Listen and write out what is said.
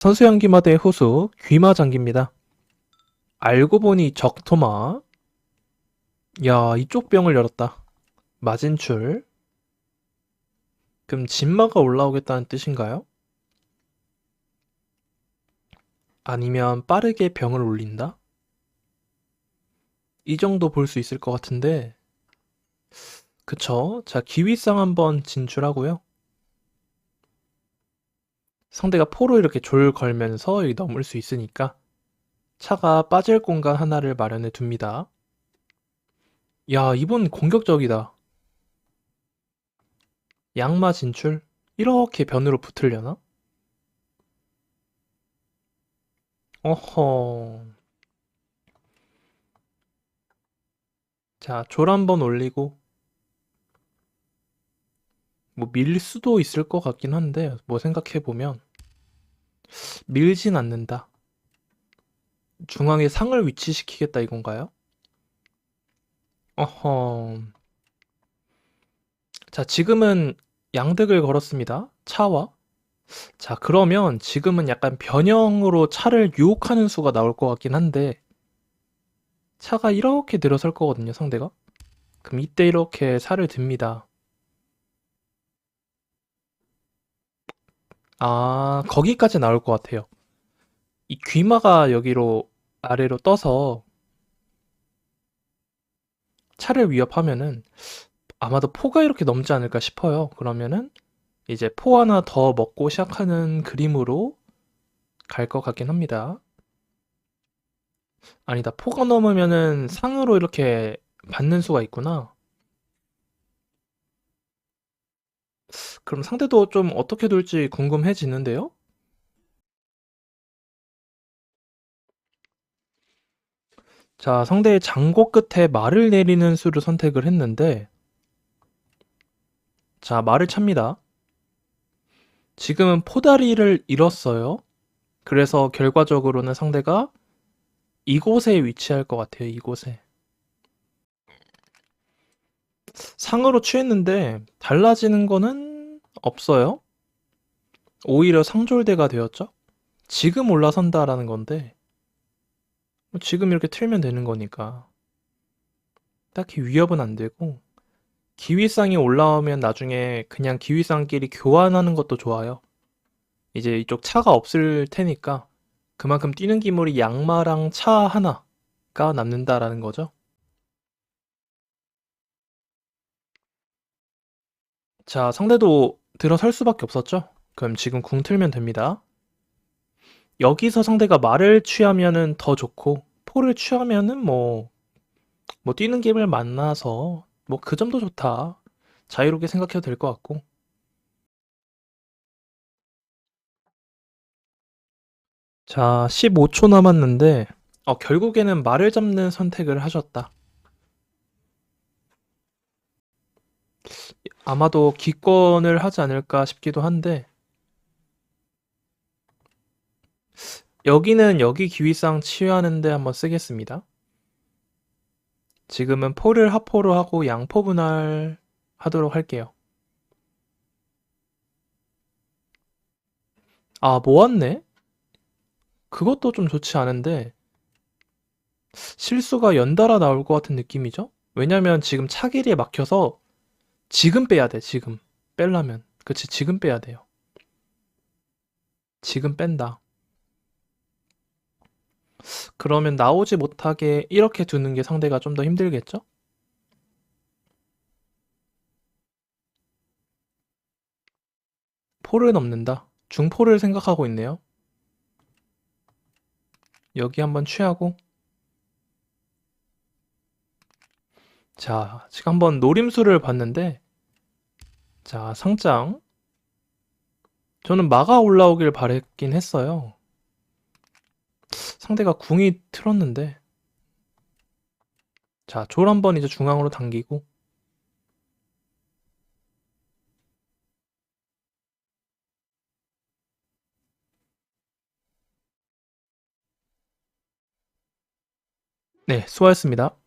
선수양기마대 호수 귀마장기입니다. 알고 보니 적토마. 야, 이쪽 병을 열었다. 마진출. 그럼 진마가 올라오겠다는 뜻인가요? 아니면 빠르게 병을 올린다? 이 정도 볼 수 있을 것 같은데. 그쵸? 자, 기위상 한번 진출하고요. 상대가 포로 이렇게 졸 걸면서 여기 넘을 수 있으니까 차가 빠질 공간 하나를 마련해 둡니다. 야, 이번 공격적이다. 양마 진출? 이렇게 변으로 붙으려나? 어허. 자, 졸 한번 올리고 뭐 밀 수도 있을 것 같긴 한데 뭐 생각해 보면 밀진 않는다. 중앙에 상을 위치시키겠다 이건가요? 어허. 자, 지금은 양득을 걸었습니다. 차와. 자, 그러면 지금은 약간 변형으로 차를 유혹하는 수가 나올 것 같긴 한데 차가 이렇게 들어설 거거든요, 상대가. 그럼 이때 이렇게 살을 듭니다. 아, 거기까지 나올 것 같아요. 이 귀마가 여기로 아래로 떠서 차를 위협하면은 아마도 포가 이렇게 넘지 않을까 싶어요. 그러면은 이제 포 하나 더 먹고 시작하는 그림으로 갈 것 같긴 합니다. 아니다. 포가 넘으면은 상으로 이렇게 받는 수가 있구나. 그럼 상대도 좀 어떻게 둘지 궁금해지는데요? 자, 상대의 장고 끝에 말을 내리는 수를 선택을 했는데, 자, 말을 찹니다. 지금은 포다리를 잃었어요. 그래서 결과적으로는 상대가 이곳에 위치할 것 같아요, 이곳에. 상으로 취했는데 달라지는 거는 없어요. 오히려 상졸대가 되었죠. 지금 올라선다라는 건데 뭐 지금 이렇게 틀면 되는 거니까 딱히 위협은 안 되고 기위쌍이 올라오면 나중에 그냥 기위쌍끼리 교환하는 것도 좋아요. 이제 이쪽 차가 없을 테니까 그만큼 뛰는 기물이 양마랑 차 하나가 남는다라는 거죠. 자, 상대도 들어설 수밖에 없었죠? 그럼 지금 궁 틀면 됩니다. 여기서 상대가 말을 취하면은 더 좋고, 포를 취하면은 뭐, 뭐 뛰는 김을 만나서, 뭐 그 점도 좋다. 자유롭게 생각해도 될 것 같고. 자, 15초 남았는데, 어, 결국에는 말을 잡는 선택을 하셨다. 아마도 기권을 하지 않을까 싶기도 한데 여기는 여기 기위상 치유하는데 한번 쓰겠습니다. 지금은 포를 하포로 하고 양포 분할 하도록 할게요. 아, 모았네? 그것도 좀 좋지 않은데 실수가 연달아 나올 것 같은 느낌이죠? 왜냐면 지금 차길이에 막혀서 지금 빼야 돼, 지금. 뺄라면. 그치, 지금 빼야 돼요. 지금 뺀다. 그러면 나오지 못하게 이렇게 두는 게 상대가 좀 더 힘들겠죠? 포를 넘는다. 중포를 생각하고 있네요. 여기 한번 취하고 자, 지금 한번 노림수를 봤는데, 자, 상장. 저는 마가 올라오길 바랬긴 했어요. 상대가 궁이 틀었는데. 자, 졸 한번 이제 중앙으로 당기고. 네, 수고하셨습니다.